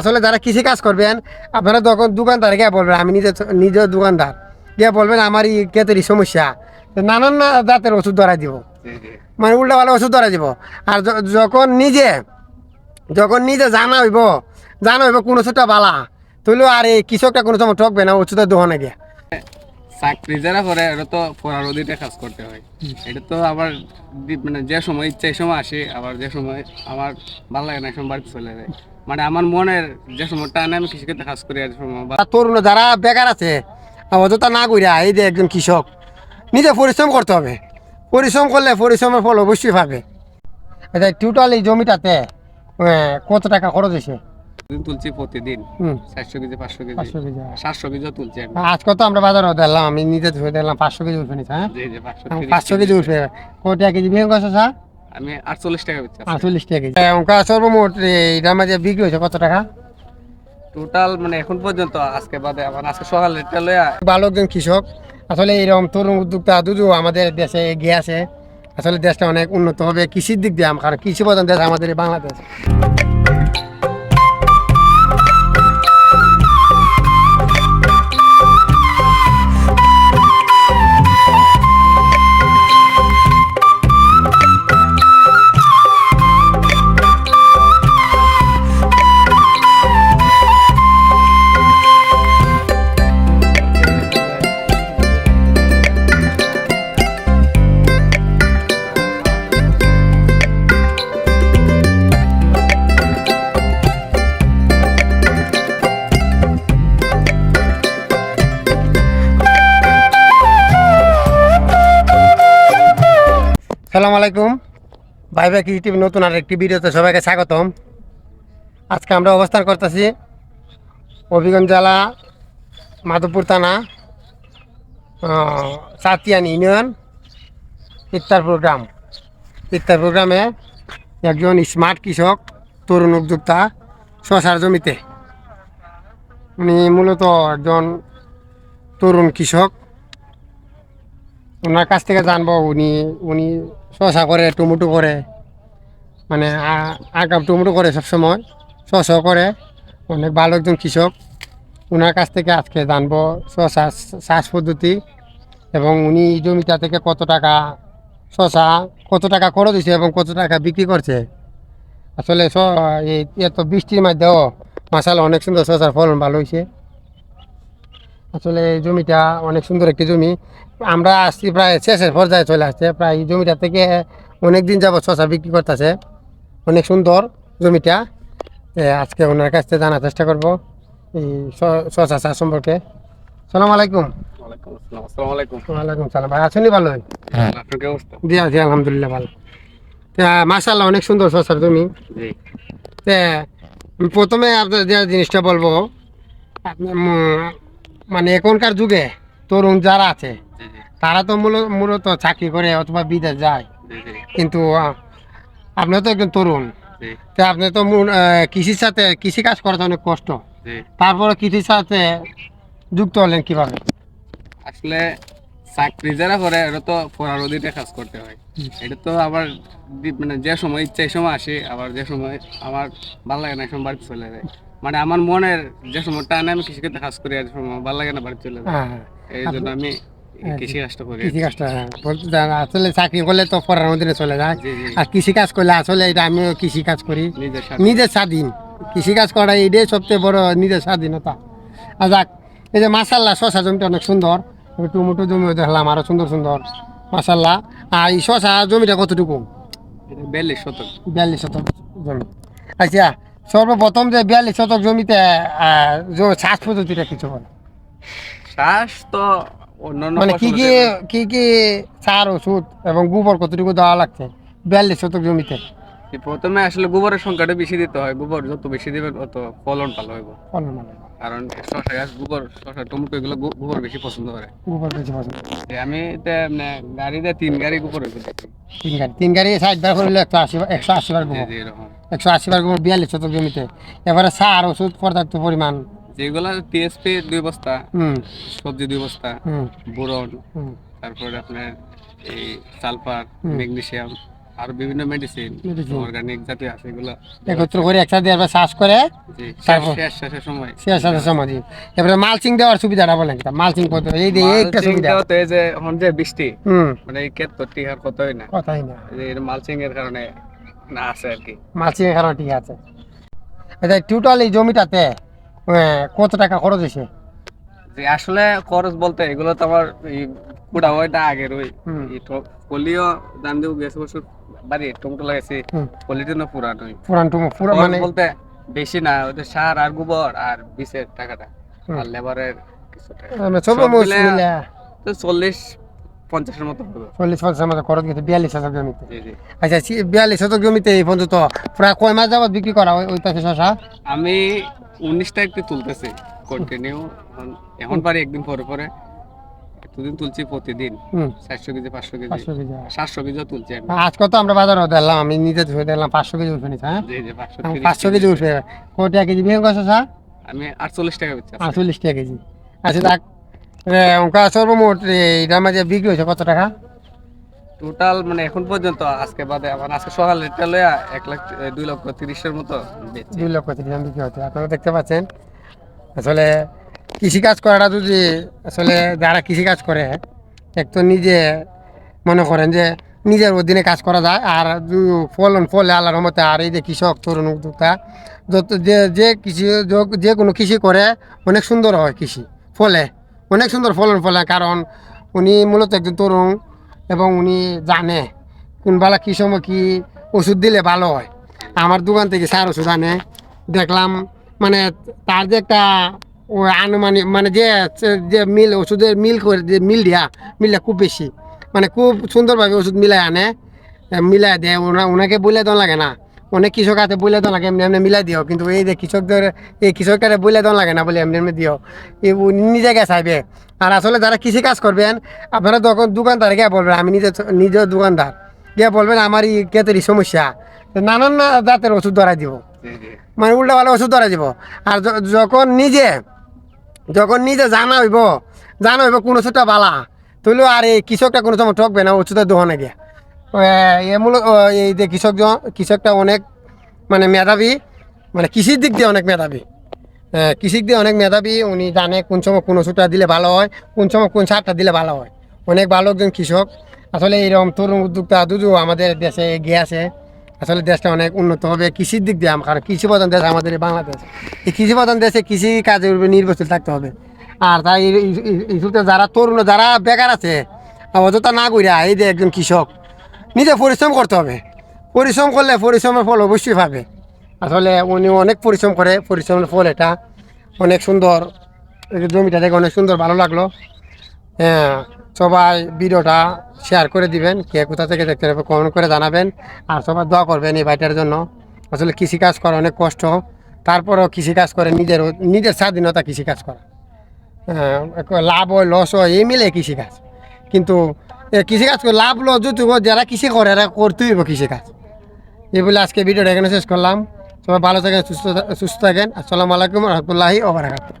আসলে যারা কৃষি কাজ করবেন আপনারা তখন দোকানদার গিয়ে বলবেন আমি নিজে নিজে দোকানদার। গিয়ে বলবেন আমার এই ক্ষেতের সমস্যা নানান না জাতের ওষুধ ধরা দিব। মানে উল্টা ভালো ওষুধ ধরা দিব। আর যখন নিজে যখন নিজে জানা হইব জানা হইব কোন ওষুধটা বালা তাহলেও আর এই কৃষকটা কোনো সময় ঠকবে না ওষুধের দোকানে গিয়ে। চাকরি যারা করে এটা তো পড়ার অধীনে কাজ করতে হয়। এটা তো আবার মানে যে সময় ইচ্ছা এই সময় আসে আবার যে সময় আমার ভালো লাগে না সময় বাড়িতে চলে যায়। মানে আমার মনের যে সময় টানে আমি কৃষিক্ষেত্রে কাজ করি আর তরুণ যারা বেকার আছে অযথা না কইরা এই যে একজন কৃষক নিজে পরিশ্রম করতে হবে। পরিশ্রম করলে পরিশ্রমের ফল অবশ্যই পাবে। এটা টোটাল এই জমিটাতে কত টাকা খরচ হয়েছে? তুলছি প্রতিদিন চারশো কেজি পাঁচশো কেজি পাঁচশো কেজি সাতশো কেজিও তুলছি আজকে তো আমরা বাজারে দেখলাম আমি নিজে ধরে দেখলাম পাঁচশো কেজি উঠবে হ্যাঁ? পাঁচশো কেজি উঠবে কত টাকা কেজি বিয়ে করছে স্যার? আমি আটচল্লিশ টাকা বেচছি আটচল্লিশ টাকা ওটা সর্বমোট এইটার মাঝে বিক্রি হয়েছে কত টাকা? টোটাল মানে এখন পর্যন্ত আজকে বাদে আমার আজকে সকালে ভালো একজন কৃষক। আসলে এইরকম তরুণ উদ্যোক্তা দুজো আমাদের দেশে এগিয়ে আছে। আসলে দেশটা অনেক উন্নত হবে। কৃষির দিক দিয়ে কারণ কৃষি প্রধান দেশ আমাদের বাংলাদেশ। সালাম আলাইকুম। ভাই ভাই কৃষি টিভি নতুন আর একটি ভিডিওতে সবাইকে স্বাগতম। আজকে আমরা অবস্থান করতেছি হবিগঞ্জ জেলা, মাধবপুর থানা সাতিয়ান ইউনিয়ন ইত্তারপুর গ্রাম। ইত্তারপুর গ্রামে একজন স্মার্ট কৃষক, তরুণ উদ্যোক্তা শশার জমিতে। উনি মূলত একজন তরুণ কৃষক। ওনার কাছ থেকে জানব উনি উনি শশা করে, টমেটো করে। মানে আগাম টমেটো করে সবসময়। শশা করে। অনেক ভালো একজন কৃষক। ওনার কাছ থেকে আজকে জানব শশা চাষ পদ্ধতি এবং উনি জমিটা থেকে কত টাকা শশা কত টাকা খরচ হয়েছে এবং কত টাকা বিক্রি করছে। আসলে এত বৃষ্টির মাধ্যমেও মাসাল অনেক সুন্দর শশার ফলন ভালো হয়েছে। আসলে জমিটা অনেক সুন্দর একটি জমি। আমরা আসছি প্রায় শেষের পর্যায়ে চলে আসছে। প্রায় জমিটা থেকে অনেক দিন যাবত শশা বিক্রি করতেছে। অনেক সুন্দর জমিটা। আজকে ওনার কাছ থেকে জানার চেষ্টা করব এই শশা চাষ সম্পর্কে। সালাম আলাইকুম। ওয়ালাইকুম সালাম। ভাই আছেন ভালো? আপনার কি জি আলহামদুলিল্লাহ ভালো। মাসাল্লাহ অনেক সুন্দর শশার জমি। প্রথমে আপনার যে জিনিসটা বলব মানে এখনকার যুগে তরুণ যারা আছে তারা তো মূল- মূলত চাকরি করে অথবা বিদেশ যায়। কিন্তু আপনি তো একজন তরুণ। তো আপনি তো কৃষির সাথে কৃষি কাজ করা তো অনেক কষ্ট তারপরে কৃষির সাথে যুক্ত হলেন কীভাবে? আসলে চাকরি যারা করে এটা তো পড়ার অধীনে কাজ করতে হয়। এটা তো আবার মানে যে সময় ইচ্ছা এই সময় আসে আবার যে সময় আমার ভালো লাগে না এই সময় বাড়িতে চলে যায়। মানে আমার মনের যে সময় টানে আমি কৃষিক্ষেত্রে কাজ করি আর সময় ভালো লাগে না বাড়িতে চলে যায়। হ্যাঁ হ্যাঁ। এই জন্য আমি করি হ্যাঁ, বলতে চান, আসলে চাকরি করলে তো পড়ার মধ্যে চলে যায় আর কৃষি কাজ করলে আসলে এটা আমিও কৃষি কাজ করি। নিজের স্বাধীন। কৃষিকাজ করা এটাই সবচেয়ে বড় নিজের স্বাধীনতা। আর যাক এই যে মাসাল্লাহ শশা জমিটা অনেক সুন্দর। টমেটো জমিও দেখলাম আরও সুন্দর সুন্দর। মাসাল্লাহ আর এই শশা জমিটা কতটুকু? বিয়াল্লিশ শতক। বিয়াল্লিশ শতক জমি। আচ্ছা সর্বপ্রথম যে বিয়াল্লিশ শতক জমিতে চাষ পদ্ধতিটা কিছু বল। শ্বাস তো মানে কি কি কি কি সার ওষুধ এবং গোবর কতটুকু দেওয়া লাগছে? বিয়াল্লিশ শতক জমিতে। প্রথমে আসলে গোবরের সংখ্যাটা বেশি দিতে হয়। গোবর যত বেশি দিবে তত ফলন ভালো হইব। ফলন ভালো। কারণ শশা গাছ গোবর শশা টমেটো এগুলো গোবর বেশি পছন্দ করে। গোবর বেশি পছন্দ আমি মানে গাড়িতে তিন গাড়ি গোবর তিন গাড়ি। তিন গাড়ি ষাট বার করলে একশো আশি একশো আশি বার গোবর। একশো আশি বার গোবর বিয়াল্লিশ শতক জমিতে। এবারে সার ওষুধ পর্যাপ্ত পরিমাণ। যেগুলো টিএসপি দুই বস্তা সবজি দুই বস্তা বোরন তারপরে আপনার এই সালফার। ম্যাগনেসিয়াম আর বিভিন্ন মেডিসিন. অর্গানিক জাতীয় আছে এগুলো। একত্র করে একসাথে এবার শ্বাস করে শেষের সময়। সাথে এবারে মালচিং দেওয়ার সুবিধাটা বলেন মালচিং পদ্ধতি এই যে একটা সুবিধা। দেওয়াতে এই যে এখন যে বৃষ্টি মানে এই ক্ষেত তো টিকার কতই না। কথাই না। এই মালচিং এর কারণে না আছে আর কি। মালচিং এর কারণে ঠিক আছে। এটা টোটাল এই জমিটাতে কত টাকা খরচ হয়েছে? যে আসলে খরচ বলতে এগুলো তো আমার কুড়া ওইটা আগের ওই টক- দাম দেবো গেছে বছর বাড়ি টমেটো লাগাইছি হুম। না পুরান ওই। পুরান টুমো পুরো খরচ মানে বলতে বেশি না ওদের সার আর গোবর আর বিষের টাকাটা আর লেবারের কিছু টাকা। তো চল্লিশ পঞ্চাশের মতো হবে। চল্লিশ পঞ্চাশ মতো খরচ গেছে বিয়াল্লিশ শতক জমিতে। আচ্ছা বিয়াল্লিশ শতক জমিতে এই পর্যন্ত প্রায় কয় মাস যাবত বিক্রি করা ওই পাশে শশা? আমি উনিশটা একটু তুলতেছি কন্টিনিউ এখন পারি একদিন পরে পরে। এতদিন তুলছি প্রতিদিন। চারশো কেজি পাঁচশো কেজি। সাতশো কেজিও তুলছি আজকে তো আমরা বাজারে দেখলাম আমি নিজে ধরে দেখলাম পাঁচশো কেজি উঠবে নিচ্ছে হ্যাঁ? পাঁচশো কেজি উঠবে। কয় কেজি বিয়ে করছ স্যার? আমি আটচল্লিশ টাকা বেচছি। আটচল্লিশ টাকা কেজি। আচ্ছা ওটা সর্বমোট এটার মাঝে বিক্রি হয়েছে কত টাকা? টোটাল মানে এখন পর্যন্ত আজকে বাদে আমার আজকে সকালে রেটটা লইয়া এক লাখ দুই লক্ষ তিরিশের মতো দুই লক্ষ তিরিশ বিক্রি হচ্ছে। আপনারা দেখতে পাচ্ছেন, আসলে কৃষিকাজ করাটা যদি, আসলে যারা কৃষিকাজ করে, এক তো নিজে মনে করেন যে নিজের অধীনে কাজ করা যায়, আর ফলন ফলে আল্লাহর রহমতে আর এই যে কৃষক, তরুণ উদ্যোক্তা, যত যে যে কৃষি যে কোনো কৃষি করে, অনেক সুন্দর হয় কৃষি ফলে। অনেক সুন্দর ফলন ফলে, কারণ উনি মূলত একজন তরুণ এবং উনি জানে কোনবেলা কী সময় কী ওষুধ দিলে ভালো হয়। আমার দোকান থেকে সার ওষুধ আনে। দেখলাম মানে তার যে একটা ও আনুমানিক মানে যে যে মিল, ওষুধের মিল করে যে মিল দিয়া, মিলটা খুব বেশি। মানে খুব সুন্দরভাবে ওষুধ মিলায় আনে। মিলায় দেয়, ওনা, ওনাকে বলে দেওয়া লাগে না। অনেক কৃষক আছে বইলে দেওয়া লাগে এমনি এমনি মিলাই দিও। কিন্তু এই যে কৃষকদের এই কৃষকের বইলে দেওয়া লাগে না বলে এমনি এমনি দিও। এই নিজে চাইবে আর আসলে যারা কৃষি কাজ করবেন আপনারা দোকান দোকানদার গিয়ে বলবেন আমি নিজে নিজের দোকানদার। গিয়ে বলবেন আমার এই ক্ষেতের সমস্যা নানান না জাতের ওষুধ ধরা দিব। মানে উল্টা ভালো ওষুধ ধরা দিব। আর যখন নিজে যখন নিজে জানা হইব জানা হইব কোন ওষুধটা বালা তুইলেও আর এই কৃষকটা কোনো সময় ঠকবে না ওষুধের দোকানে গিয়ে। এ মূল এই যে কৃষকজন কৃষকটা অনেক মানে মেধাবী মানে কৃষির দিক দিয়ে অনেক মেধাবী। কৃষির দিয়ে অনেক মেধাবী, উনি জানে কোন সময় কোন ওষুধটা দিলে ভালো হয়, কোন সময় কোন সারটা দিলে ভালো হয়। অনেক ভালো একজন কৃষক। আসলে এইরকম তরুণ উদ্যোক্তা দুজু আমাদের দেশে এগিয়ে আছে। আসলে দেশটা অনেক উন্নত হবে কৃষির দিক দিয়ে, কারণ কৃষি প্রধান দেশ আমাদের বাংলাদেশ। এই কৃষি প্রধান দেশে কৃষি কাজের উপরে নির্ভরশীল থাকতে হবে। আর তাই যারা তরুণ, যারা বেকার আছে, অযথা না কইরা এই যে একজন কৃষক নিজে পরিশ্রম করতে হবে। পরিশ্রম করলে পরিশ্রমের ফল অবশ্যই পাবে। আসলে উনি অনেক পরিশ্রম করে পরিশ্রমের ফল এটা। অনেক সুন্দর জমিটা দেখে অনেক সুন্দর ভালো লাগল। হ্যাঁ সবাই ভিডিওটা শেয়ার করে দিবেন। কে কোথা থেকে দেখতে হবে কমেন্ট করে জানাবেন। আর সবাই দোয়া করবেন এই ভাইটার জন্য। আসলে কৃষিকাজ করা অনেক কষ্ট। তারপরেও কৃষিকাজ করে নিজের নিজের স্বাধীনতা কৃষিকাজ করা। হ্যাঁ, লাভ হয় লস হয় এই মিলে কৃষিকাজ। কিন্তু এ কৃষিকাজ করে লাভ লস যুতুক যারা কৃষি করে করতেই হইব কৃষিকাজ এই বলে আজকে ভিডিওটা এখানে শেষ করলাম। সবাই ভালো থাকেন, সুস্থ সুস্থ থাকেন। আসসালামু আলাইকুম রহমতুল্লাহি ওবরাকাতুহ